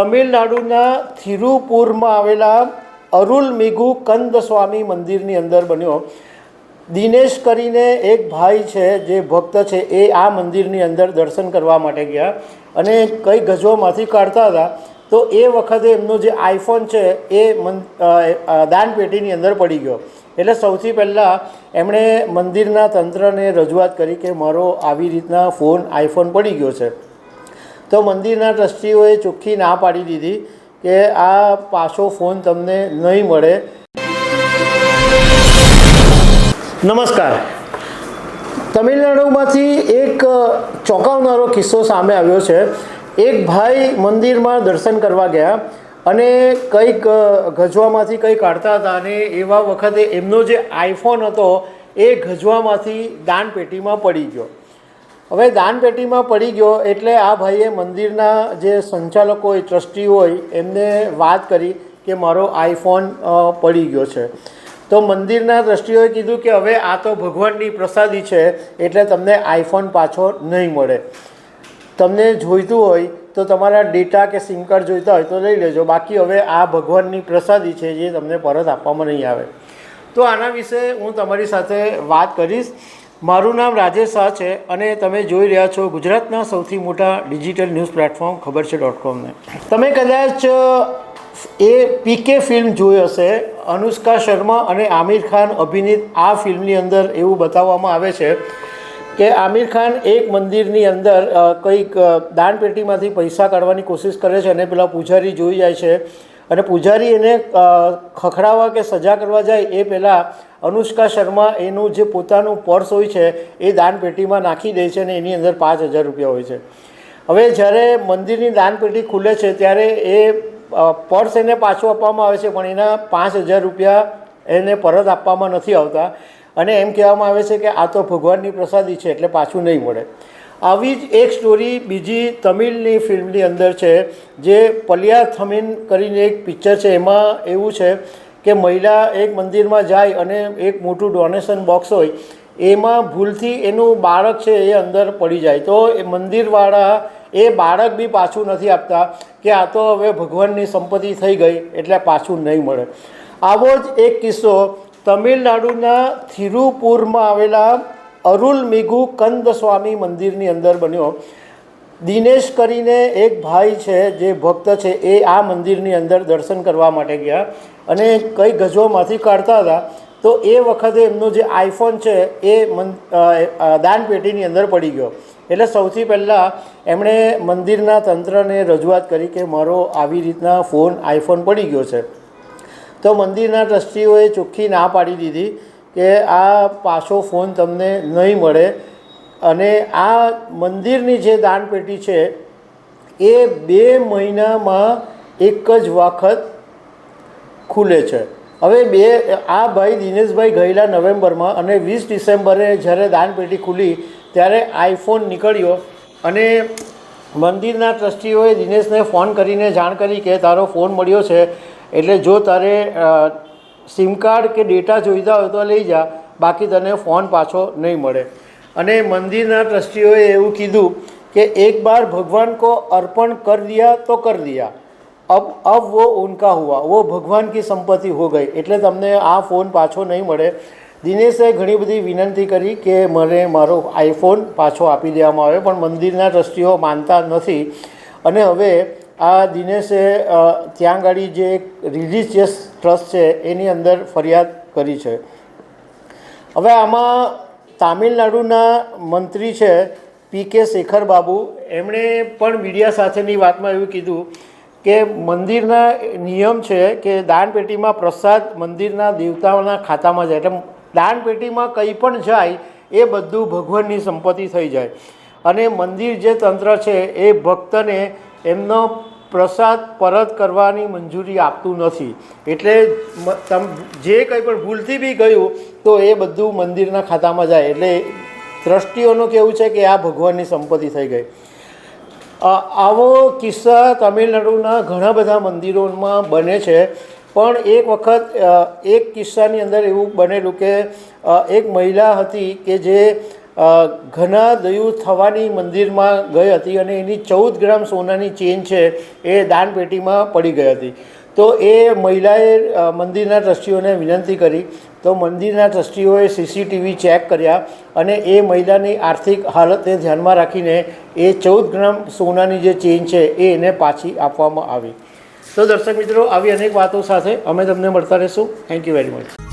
તમિલનાડુના થિરુપુરમાં આવેલા અરુલ મિગુ કંદ સ્વામી મંદિરની અંદર બન્યો. દિનેશ કરીને એક ભાઈ છે, જે ભક્ત છે, એ આ મંદિરની અંદર દર્શન કરવા માટે ગયા અને કઈ ગજવામાંથી કાઢતા હતા. તો એ વખતે એમનો જે આઈફોન છે, એ મન દાનપેટીની અંદર પડી ગયો. એટલે સૌથી પહેલાં એમણે મંદિરના તંત્રને રજૂઆત કરી કે મારો આવી રીતના ફોન આઈફોન પડી ગયો છે. તો મંદિરના ટ્રસ્ટીઓએ ચોખ્ખી ના પાડી દીધી કે આ પાછો ફોન તમને નહીં મળે. નમસ્કાર. તમિલનાડુમાંથી એક ચોંકાવનારો કિસ્સો સામે આવ્યો છે. એક ભાઈ મંદિરમાં દર્શન કરવા ગયા અને કંઈક ગજવામાંથી કંઈ કાઢતા હતા અને એવા વખતે એમનો જે આઈફોન હતો એ ગજવામાંથી દાનપેટીમાં પડી ગયો. હવે દાનપેટીમાં પડી ગયો એટલે આ ભાઈએ મંદિરના જે સંચાલકો હોય, ટ્રસ્ટી હોય, એમને વાત કરી કે મારો આઈફોન પડી ગયો છે. તો મંદિરના દ્રષ્ટિઓએ કીધું કે હવે આ તો ભગવાનની પ્રસાદી છે, એટલે તમને આઈફોન પાછો નહીં મળે. તમને જોઈતું હોય તો તમારા ડેટા કે સિમ કાર્ડ જોઈતા હોય તો લઈ લેજો. બાકી હવે આ ભગવાનની પ્રસાદી છે જે તમને પરત આપવામાં નહીં આવે. તો આના વિશે હું તમારી સાથે વાત કરીશ. મારું નામ રાજેશ શાહ છે અને તમે જોઈ રહ્યા છો ગુજરાતના સૌથી મોટા ડિજિટલ ન્યૂઝ પ્લેટફોર્મ ખબર છે ડોટ કોમને. તમે કદાચ એ પીકે ફિલ્મ જોઈ હશે. અનુષ્કા શર્મા અને આમિર ખાન અભિનીત આ ફિલ્મની અંદર એવું બતાવવામાં આવે છે કે આમિર ખાન એક મંદિરની અંદર કંઈક દાનપેટીમાંથી પૈસા કાઢવાની કોશિશ કરે છે અને પેલા પૂજારી જોઈ જાય છે. અને પૂજારી એને ખખડાવવા કે સજા કરવા જાય એ પહેલાં અનુષ્કા શર્મા એનું જે પોતાનું પર્સ હોય છે, એ દાનપેટીમાં નાખી દે છે અને એની અંદર પાંચ હજાર રૂપિયા હોય છે. હવે જ્યારે મંદિરની દાનપેટી ખુલે છે, ત્યારે એ પર્સ એને પાછું આપવામાં આવે છે, પણ એના પાંચ હજાર રૂપિયા એને પરત આપવામાં નથી આવતા. અને એમ કહેવામાં આવે છે કે આ તો ભગવાનની પ્રસાદી છે, એટલે પાછું નહીં મળે. આવી જ એક સ્ટોરી બીજી તમિલની ફિલ્મની અંદર છે, જે પલિયા થમીન કરીને એક પિક્ચર છે, એમાં એવું છે કે મહિલા એક મંદિરમાં જાય અને એક મોટું ડોનેશન બોક્સ હોય, એમાં ભૂલથી એનું બાળક છે એ અંદર પડી જાય. તો એ મંદિરવાળા એ બાળક બી પાછું નથી આપતા કે આ તો હવે ભગવાનની સંપત્તિ થઈ ગઈ, એટલે પાછું નહીં મળે. આવો જ એક કિસ્સો. તમિલનાડુના થિરુપુરમાં આવેલા અરુલ મિઘુ કંદ સ્વામી મંદિરની અંદર બન્યો. દિનેશ કરીને એક ભાઈ છે જે ભક્ત છે, એ આ મંદિરની અંદર દર્શન કરવા માટે ગયા. અને કઈ ગજવામાંથી કાઢતા હતા, તો એ વખતે એમનો જે આઈફોન છે એ મન દાનપેટીની અંદર પડી ગયો. એટલે સૌથી પહેલાં એમણે મંદિરના તંત્રને રજૂઆત કરી કે મારો આવી રીતના ફોન આઈફોન પડી ગયો છે. તો મંદિરના ટ્રસ્ટીઓએ ચોખ્ખી ના પાડી દીધી કે આ પાછો ફોન તમને નહીં મળે. અને આ મંદિરની જે દાનપેટી છે, એ બે મહિનામાં એક જ વખત ખુલે છે. હવે બે, આ ભાઈ દિનેશભાઈ ગયેલા નવેમ્બરમાં અને વીસ ડિસેમ્બરે જ્યારે દાનપેટી ખુલી ત્યારે આઈફોન નીકળ્યો અને મંદિરના ટ્રસ્ટીઓએ દિનેશને ફોન કરીને જાણ કરી કે તારો ફોન મળ્યો છે, એટલે જો તારે સિમ કાર્ડ કે ડેટા જોઈતા હોય તો લઈ જા, બાકી તને ફોન પાછો નહીં મળે. અને મંદિરના ટ્રસ્ટીઓએ એવું કીધું કે એક બાર ભગવાન કો અર્પણ કર દિયા તો કર દિયા. અબ અબ વો ઉનકા હુઆ વો ભગવાન કી સંપત્તિ હો ગઈ એટલે તમને આ ફોન પાછો નહીં મળે. દિનેશે ઘણી બધી વિનંતી કરી કે મને મારો આઈફોન પાછો આપી દેવામાં આવે, પણ મંદિરના ટ્રસ્ટીઓ માનતા નથી. અને હવે આ દિનેશે ત્યાં આગળ જે રિલિજિયસ ટ્રસ્ટ છે, એની અંદર ફરિયાદ કરી છે. હવે આમાં તામિલનાડુના મંત્રી છે પી કે શેખર બાબુ. એમણે પણ મીડિયા સાથેની વાતમાં એવું કીધું કે મંદિરના નિયમ છે કે દાનપેટીમાં પ્રસાદ મંદિરના દેવતાઓના ખાતામાં જાય. એટલે દાનપેટીમાં કંઈ પણ જાય, એ બધું ભગવાનની સંપત્તિ થઈ જાય. અને મંદિર જે તંત્ર છે, એ ભક્તને એમનો પ્રસાદ પરત કરવાની મંજૂરી આપતું નથી. એટલે તમ, જે કંઈ પણ ભૂલથી બી ગયું, તો એ બધું મંદિરના ખાતામાં જાય. એટલે દ્રષ્ટિઓનું કેવું છે કે આ ભગવાનની સંપત્તિ થઈ ગઈ. આવો કિસ્સા તમિલનાડુના ઘણા બધા મંદિરોમાં બને છે. પણ એક વખત એક કિસ્સાની અંદર એવું બનેલું કે એક મહિલા હતી કે જે ઘણા દયું થવાની મંદિરમાં ગઈ હતી અને એની ચૌદ ગ્રામ સોનાની ચેન છે એ દાનપેટીમાં પડી ગઈ હતી. તો એ મહિલાએ મંદિરના ટ્રસ્ટીઓને વિનંતી કરી. તો મંદિરના ટ્રસ્ટીઓએ સીસીટીવી ચેક કર્યા અને એ મહિલાની આર્થિક હાલતને ધ્યાનમાં રાખીને એ ચૌદ ગ્રામ સોનાની જે ચેન છે એ એને પાછી આપવામાં આવી. તો દર્શક મિત્રો, આવી અનેક વાતો સાથે અમે તમને મળતા રહીશું. Thank you very much